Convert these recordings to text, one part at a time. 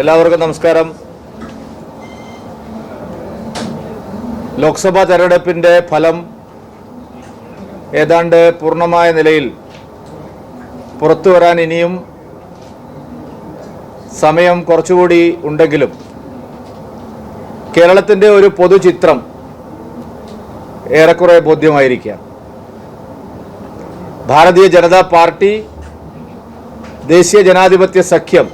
എല്ലാവർക്കും നമസ്കാരം. ലോക്സഭാ തെരഞ്ഞെടുപ്പിന്റെ ഫലം ഏതാണ്ട് പൂർണമായ നിലയിൽ പുറത്തു വരാൻ ഇനിയും സമയം കുറച്ചുകൂടി ഉണ്ടെങ്കിലും കേരളത്തിന്റെ ഒരു പൊതുചിത്രം ഏറെക്കുറെ ബോധ്യമായിരിക്കുക ഭാരതീയ ജനതാ പാർട്ടി ദേശീയ ജനാധിപത്യ സഖ്യം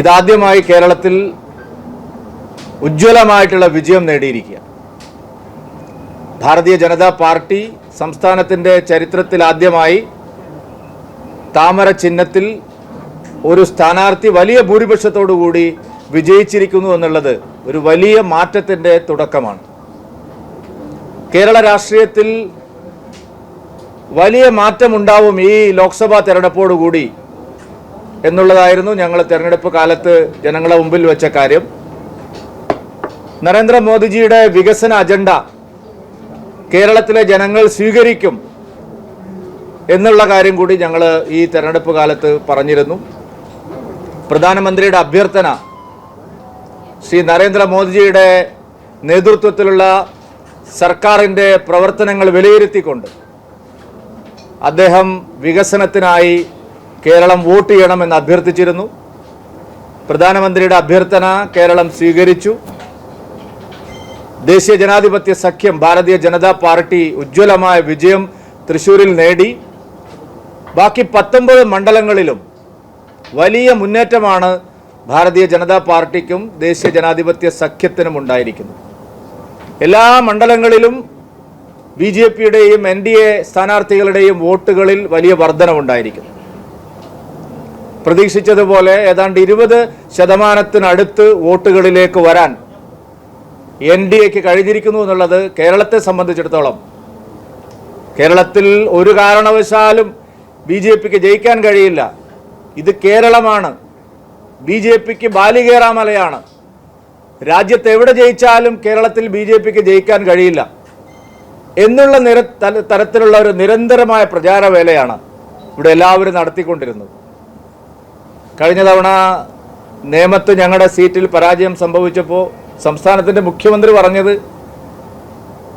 ഇതാദ്യമായി കേരളത്തിൽ ഉജ്ജ്വലമായിട്ടുള്ള വിജയം നേടിയിരിക്കുക. ഭാരതീയ ജനതാ പാർട്ടി സംസ്ഥാനത്തിന്റെ ചരിത്രത്തിൽ ആദ്യമായി താമര ചിഹ്നത്തിൽ ഒരു സ്ഥാനാർത്ഥി വലിയ ഭൂരിപക്ഷത്തോടുകൂടി വിജയിച്ചിരിക്കുന്നു എന്നുള്ളത് ഒരു വലിയ മാറ്റത്തിന്റെ തുടക്കമാണ്. കേരള രാഷ്ട്രീയത്തിൽ വലിയ മാറ്റമുണ്ടാവും ഈ ലോക്സഭാ തെരഞ്ഞെടുപ്പോടുകൂടി എന്നുള്ളതായിരുന്നു ഞങ്ങൾ തെരഞ്ഞെടുപ്പ് കാലത്ത് ജനങ്ങളെ മുമ്പിൽ വെച്ച കാര്യം. നരേന്ദ്രമോദിജിയുടെ വികസന അജണ്ട കേരളത്തിലെ ജനങ്ങൾ സ്വീകരിക്കും എന്നുള്ള കാര്യം കൂടി ഞങ്ങൾ ഈ തെരഞ്ഞെടുപ്പ് കാലത്ത് പറഞ്ഞിരുന്നു. പ്രധാനമന്ത്രിയുടെ അഭ്യർത്ഥന ശ്രീ നരേന്ദ്രമോദിജിയുടെ നേതൃത്വത്തിലുള്ള സർക്കാരിന്റെ പ്രവർത്തനങ്ങൾ വിലയിരുത്തിക്കൊണ്ട് അദ്ദേഹം വികസനത്തിനായി കേരളം വോട്ട് ചെയ്യണമെന്ന് അഭ്യർത്ഥിച്ചിരുന്നു. പ്രധാനമന്ത്രിയുടെ അഭ്യർത്ഥന കേരളം സ്വീകരിച്ചു. ദേശീയ ജനാധിപത്യ സഖ്യം ഭാരതീയ ജനതാ പാർട്ടി ഉജ്ജ്വലമായ വിജയം തൃശൂരിൽ നേടി. ബാക്കി പത്തൊമ്പത് മണ്ഡലങ്ങളിലും വലിയ മുന്നേറ്റമാണ് ഭാരതീയ ജനതാ പാർട്ടിക്കും ദേശീയ ജനാധിപത്യ സഖ്യത്തിനും ഉണ്ടായിരിക്കുന്നത്. എല്ലാ മണ്ഡലങ്ങളിലും ബി ജെ പിയുടെയും എൻ ഡി എ സ്ഥാനാർത്ഥികളുടെയും വോട്ടുകളിൽ വലിയ വർധനവുണ്ടായിരിക്കുന്നു. പ്രതീക്ഷിച്ചതുപോലെ ഏതാണ്ട് ഇരുപത് ശതമാനത്തിനടുത്ത് വോട്ടുകളിലേക്ക് വരാൻ എൻ ഡി എക്ക് കഴിഞ്ഞിരിക്കുന്നു എന്നുള്ളത് കേരളത്തെ സംബന്ധിച്ചിടത്തോളം. കേരളത്തിൽ ഒരു കാരണവശാലും ബി ജെ പിക്ക് ജയിക്കാൻ കഴിയില്ല. ഇത് കേരളമാണ്. ബി ജെ പിക്ക് ബാലികേറാമലയാണ്. രാജ്യത്ത് എവിടെ ജയിച്ചാലും കേരളത്തിൽ ബി ജെ പിക്ക് ജയിക്കാൻ കഴിയില്ല. എന്നുള്ള നിര തരത്തിലുള്ള ഒരു നിരന്തരമായ പ്രചാരവേലയാണ് ഇവിടെ എല്ലാവരും നടത്തിക്കൊണ്ടിരുന്നത്. കഴിഞ്ഞ തവണ നേമത്ത് ഞങ്ങളുടെ സീറ്റിൽ പരാജയം സംഭവിച്ചപ്പോൾ സംസ്ഥാനത്തിന്റെ മുഖ്യമന്ത്രി പറഞ്ഞത്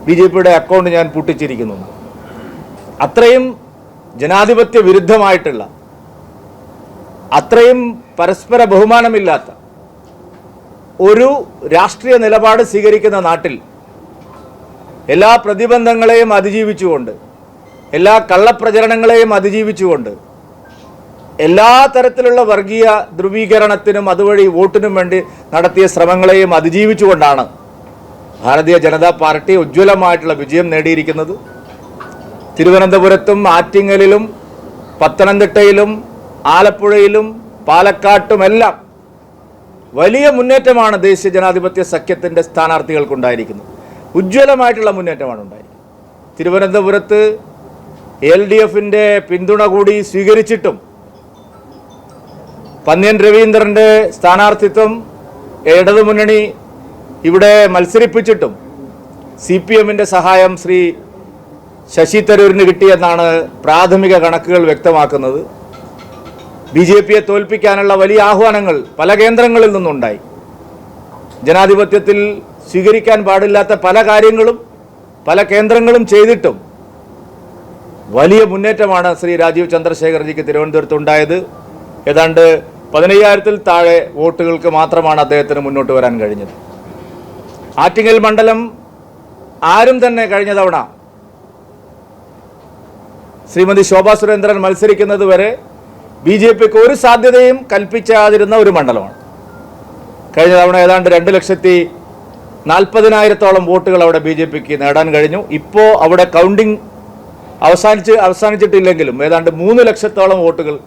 ബി ജെ പിയുടെ അക്കൗണ്ട് ഞാൻ പൂട്ടിച്ചിരിക്കുന്നു. അത്രയും ജനാധിപത്യ വിരുദ്ധമായിട്ടുള്ള അത്രയും പരസ്പര ബഹുമാനമില്ലാത്ത ഒരു രാഷ്ട്രീയ നിലപാട് സ്വീകരിക്കുന്ന നാട്ടിൽ എല്ലാ പ്രതിബന്ധങ്ങളെയും അതിജീവിച്ചുകൊണ്ട് എല്ലാ കള്ളപ്രചരണങ്ങളെയും അതിജീവിച്ചുകൊണ്ട് എല്ലാ തരത്തിലുള്ള വർഗീയ ധ്രുവീകരണത്തിനും അതുവഴി വോട്ടിനും വേണ്ടി നടത്തിയ ശ്രമങ്ങളെയും അതിജീവിച്ചുകൊണ്ടാണ് ഭാരതീയ ജനതാ പാർട്ടി ഉജ്ജ്വലമായിട്ടുള്ള വിജയം നേടിയിരിക്കുന്നത്. തിരുവനന്തപുരത്തും ആറ്റിങ്ങലിലും പത്തനംതിട്ടയിലും ആലപ്പുഴയിലും പാലക്കാട്ടുമെല്ലാം വലിയ മുന്നേറ്റമാണ് ദേശീയ ജനാധിപത്യ സഖ്യത്തിന്റെ സ്ഥാനാർത്ഥികൾക്കുണ്ടായിരിക്കുന്നത്. ഉജ്ജ്വലമായിട്ടുള്ള മുന്നേറ്റമാണ് ഉണ്ടായിരിക്കുന്നത് തിരുവനന്തപുരത്ത് എൽ ഡി എഫിന്റെ പിന്തുണ കൂടി സ്വീകരിച്ചിട്ടും പന്ന്യൻ രവീന്ദ്രന്റെ സ്ഥാനാർത്ഥിത്വം ഇടതുമുന്നണി ഇവിടെ മത്സരിപ്പിച്ചിട്ടും സി പി എമ്മിന്റെ സഹായം ശ്രീ ശശി തരൂരിന് കിട്ടിയെന്നാണ് പ്രാഥമിക കണക്കുകൾ വ്യക്തമാക്കുന്നത്. ബി ജെ പിയെ തോൽപ്പിക്കാനുള്ള വലിയ ആഹ്വാനങ്ങൾ പല കേന്ദ്രങ്ങളിൽ നിന്നുണ്ടായി. ജനാധിപത്യത്തിൽ സ്വീകരിക്കാൻ പാടില്ലാത്ത പല കാര്യങ്ങളും പല കേന്ദ്രങ്ങളും ചെയ്തിട്ടും വലിയ മുന്നേറ്റമാണ് ശ്രീ രാജീവ് ചന്ദ്രശേഖർജിക്ക് തിരുവനന്തപുരത്ത് ഉണ്ടായത്. ഏതാണ്ട് പതിനയ്യായിരത്തിൽ താഴെ വോട്ടുകൾക്ക് മാത്രമാണ് അദ്ദേഹത്തിന് മുന്നോട്ട് വരാൻ കഴിഞ്ഞത്. ആറ്റിങ്ങൽ മണ്ഡലം ആരും തന്നെ കഴിഞ്ഞ തവണ ശ്രീമതി ശോഭാ സുരേന്ദ്രൻ മത്സരിക്കുന്നത് വരെ ബി ജെ പിക്ക് ഒരു സാധ്യതയും കൽപ്പിച്ചാതിരുന്ന ഒരു മണ്ഡലമാണ്. കഴിഞ്ഞ തവണ ഏതാണ്ട് രണ്ട് ലക്ഷത്തി നാൽപ്പതിനായിരത്തോളം വോട്ടുകൾ അവിടെ ബി ജെ പിക്ക് നേടാൻ കഴിഞ്ഞു. ഇപ്പോൾ അവിടെ കൗണ്ടിങ് അവസാനിച്ച് അവസാനിച്ചിട്ടില്ലെങ്കിലും ഏതാണ്ട് മൂന്ന് ലക്ഷത്തോളം വോട്ടുകൾ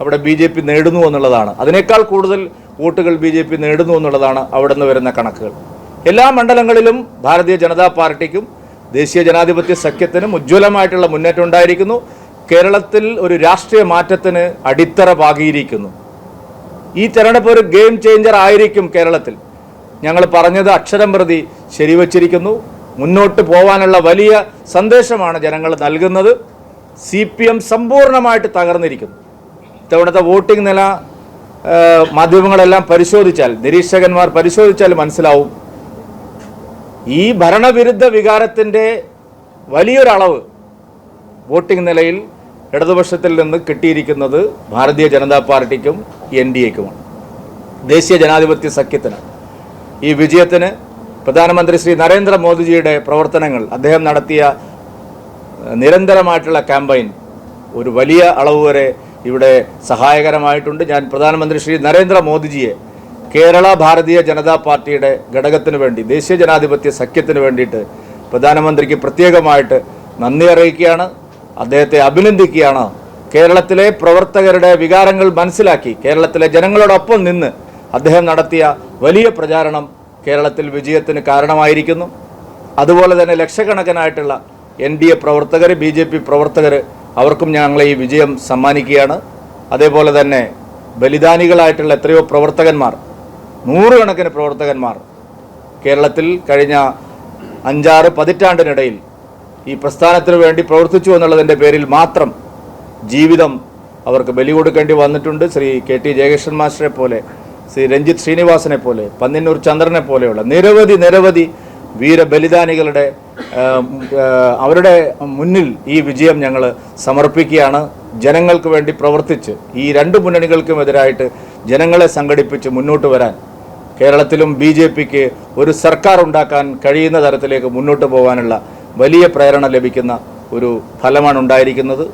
അവിടെ ബി ജെ പി നേടുന്നു എന്നുള്ളതാണ്. അതിനേക്കാൾ കൂടുതൽ വോട്ടുകൾ ബി ജെ പി നേടുന്നു എന്നുള്ളതാണ് അവിടെ നിന്ന് വരുന്ന കണക്കുകൾ. എല്ലാ മണ്ഡലങ്ങളിലും ഭാരതീയ ജനതാ പാർട്ടിക്കും ദേശീയ ജനാധിപത്യ സഖ്യത്തിനും ഉജ്ജ്വലമായിട്ടുള്ള മുന്നേറ്റം ഉണ്ടായിരിക്കുന്നു. കേരളത്തിൽ ഒരു രാഷ്ട്രീയ മാറ്റത്തിന് അടിത്തറ പാകിയിരിക്കുന്നു. ഈ തെരഞ്ഞെടുപ്പ് ഒരു ഗെയിം ചേഞ്ചർ ആയിരിക്കും കേരളത്തിൽ. ഞങ്ങൾ പറഞ്ഞത് അക്ഷരം പ്രതി ശരിവച്ചിരിക്കുന്നു. മുന്നോട്ട് പോകാനുള്ള വലിയ സന്ദേശമാണ് ജനങ്ങൾ നൽകുന്നത്. സി പി എം സമ്പൂർണമായിട്ട് തകർന്നിരിക്കുന്നു. ഇത്തവണത്തെ വോട്ടിംഗ് നില മാധ്യമങ്ങളെല്ലാം പരിശോധിച്ചാൽ നിരീക്ഷകന്മാർ പരിശോധിച്ചാൽ മനസ്സിലാവും. ഈ ഭരണവിരുദ്ധ വികാരത്തിന്റെ വലിയൊരളവ് വോട്ടിംഗ് നിലയിൽ ഇടതുപക്ഷത്തിൽ നിന്ന് കിട്ടിയിരിക്കുന്നത് ഭാരതീയ ജനതാ പാർട്ടിക്കും എൻ ഡി എക്കുമാണ്. ദേശീയ ജനാധിപത്യ സഖ്യത്തിന്. ഈ വിജയത്തിന് പ്രധാനമന്ത്രി ശ്രീ നരേന്ദ്രമോദിജിയുടെ പ്രവർത്തനങ്ങൾ അദ്ദേഹം നടത്തിയ നിരന്തരമായിട്ടുള്ള ക്യാമ്പയിൻ ഒരു വലിയ അളവ് വരെ ഇവിടെ സഹായകരമായിട്ടുണ്ട്. ഞാൻ പ്രധാനമന്ത്രി ശ്രീ നരേന്ദ്ര മോദിജിയെ കേരള ഭാരതീയ ജനതാ പാർട്ടിയുടെ ഘടകത്തിന് വേണ്ടി ദേശീയ ജനാധിപത്യ സഖ്യത്തിന് വേണ്ടിയിട്ട് പ്രധാനമന്ത്രിക്ക് പ്രത്യേകമായിട്ട് നന്ദി അറിയിക്കുകയാണ്. അദ്ദേഹത്തെ അഭിനന്ദിക്കുകയാണ്. കേരളത്തിലെ പ്രവർത്തകരുടെ വികാരങ്ങൾ മനസ്സിലാക്കി കേരളത്തിലെ ജനങ്ങളോടൊപ്പം നിന്ന് അദ്ദേഹം നടത്തിയ വലിയ പ്രചാരണം കേരളത്തിൽ വിജയത്തിന് കാരണമായിരിക്കുന്നു. അതുപോലെ തന്നെ ലക്ഷക്കണക്കിനായിട്ടുള്ള എൻ ഡി എ പ്രവർത്തകർ ബി ജെ പി പ്രവർത്തകർ അവർക്കും ഞങ്ങളെ ഈ വിജയം സമ്മാനിക്കുകയാണ്. അതേപോലെ തന്നെ ബലിദാനികളായിട്ടുള്ള എത്രയോ പ്രവർത്തകന്മാർ നൂറുകണക്കിന് പ്രവർത്തകന്മാർ കേരളത്തിൽ കഴിഞ്ഞ അഞ്ചാറ് പതിറ്റാണ്ടിനിടയിൽ ഈ പ്രസ്ഥാനത്തിന് വേണ്ടി പ്രവർത്തിച്ചു എന്നുള്ളതിന്റെ പേരിൽ മാത്രം ജീവിതം അവർക്ക് ബലി കൊടുക്കേണ്ടി വന്നിട്ടുണ്ട്. ശ്രീ കെ ടി ജയകൃഷ്ണൻ മാസ്റ്ററെ പോലെ ശ്രീ രഞ്ജിത്ത് ശ്രീനിവാസനെ പോലെ പന്നിന്നൂർ ചന്ദ്രനെ പോലെയുള്ള നിരവധി നിരവധി വീരബലിദാനികളുടെ അവരുടെ മുന്നിൽ ഈ വിജയം ഞങ്ങൾ സമർപ്പിക്കുകയാണ്. ജനങ്ങൾക്ക് വേണ്ടി പ്രവർത്തിച്ച് ഈ രണ്ട് മുന്നണികൾക്കുമെതിരായിട്ട് ജനങ്ങളെ സംഘടിപ്പിച്ച് മുന്നോട്ട് വരാൻ കേരളത്തിലും ബി ജെ പിക്ക് ഒരു സർക്കാർ ഉണ്ടാക്കാൻ കഴിയുന്ന തരത്തിലേക്ക് മുന്നോട്ട് പോകാനുള്ള വലിയ പ്രേരണ ലഭിക്കുന്ന ഒരു ഫലമാണ് ഉണ്ടായിരിക്കുന്നത്.